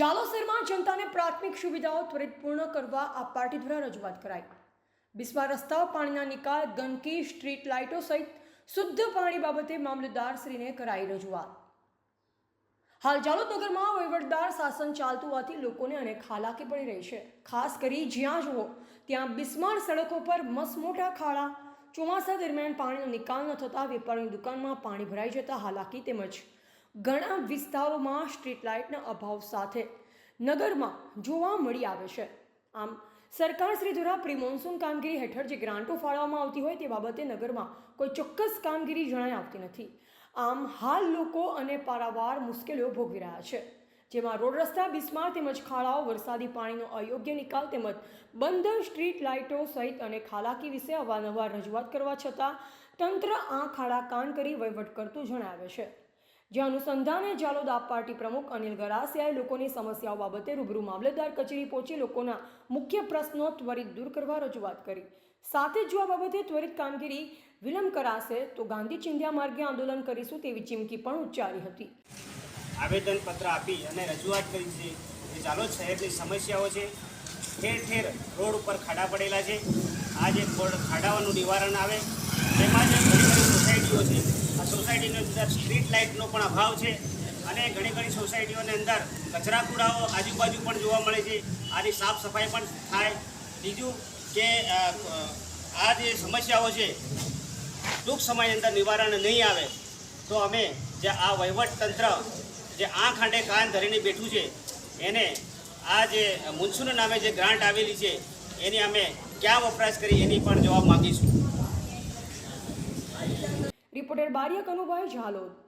જાલોસરમાં જનતાને પ્રાથમિક સુવિધાઓ ત્વરિત પૂર્ણ કરવા આ પાર્ટી દ્વારા રજૂઆત કરાઈ. બિસ્માર રસ્તાઓ, પાણીના નિકાલ, ગંદકી, સ્ટ્રીટ લાઇટો સહિત શુદ્ધ પાણી બાબતે મામલતદારશ્રીને કરાઈ રજૂઆત. હાલ જાલોદનગરમાં વહીવટદાર શાસન ચાલતું હોવાથી લોકોને અનેક હાલાકી પડી રહી છે. ખાસ કરી જ્યાં જુઓ, ત્યાં બિસ્માર સડકો પર મસમોટા ખાડા. ચોમાસા દરમિયાન પાણીનો નિકાલ ન થતાં વેપારીની દુકાનમાં પાણી ભરાઈ જતા હાલાકી તેમજ ઘણા વિસ્તારોમાં સ્ટ્રીટ લાઇટના અભાવ સાથે નગરમાં જોવા મળી આવે છે. આમ, સરકાર શ્રી દ્વારા પ્રિમોન્સૂન કામગીરી હેઠળ જે ગ્રાન્ટો ફાળવવામાં આવતી હોય તે બાબતે નગરમાં કોઈ ચોક્કસ કામગીરી જણાઈ આવતી નથી. આમ, હાલ લોકો અને પારાવાર મુશ્કેલીઓ ભોગવી રહ્યા છે. જેમાં રોડ રસ્તા, બિસ્માર તેમજ ખાડાઓ, વરસાદી પાણીનો અયોગ્ય નિકાલ તેમજ બંધ સ્ટ્રીટ લાઇટો સહિત અને ખાલાકી વિશે અવારનવાર રજૂઆત કરવા છતાં તંત્ર આ ખાડા કાન કરી વહીવટ કરતું જણાવે છે. જે અનુસંધાને જાલોદ આપ પાર્ટી પ્રમુખ અનિલ ગરાસિયાએ લોકોની સમસ્યાઓ બાબતે રૂબરૂ મામલતદાર કચેરી પહોંચી લોકોના મુખ્ય પ્રશ્નો ત્વરિત દૂર કરવા રજૂઆત કરી. સાથે જો આ બાબતે ત્વરિત કામગીરી વિલંબ કરાશે, તો ગાંધી ચિંધ્યા માર્ગે આંદોલન કરીશું તેવી ચીમકી પણ ઉચ્ચારી હતી. આવેદનપત્ર આપી અને રજૂઆત કરી છે કે જાલોદ શહેરની સમસ્યાઓ છે, ઠેર ઠેર રોડ ઉપર ખાડા પડેલા છે. આ જે ખાડાઓનું નિવારણ આવે તેમાં જ ઘણી ઘણી સોસાયટીઓ છે આ સોસાયટીની અંદર સ્ટ્રીટ લાઇટનો પણ અભાવ છે. અને ઘણી ઘણી સોસાયટીઓની અંદર કચરા કૂડાઓ આજુબાજુ પણ જોવા મળે છે. આની સાફ સફાઈ પણ થાય. બીજું કે આ જે સમસ્યાઓ છે, ટૂંક સમયની અંદર નિવારણ નહીં આવે, તો અમે જે આ વહીવટ તંત્ર જે આંખ આંટે કાન ધરીને બેઠું છે, એને આ જે મુનસુન નામે જે ગ્રાન્ટ આવેલી છે, એની અમે ક્યાં વપરાશ કરી એની પણ જવાબ માગીશું. બારિયા કનુભાઈ ઝાલોદ.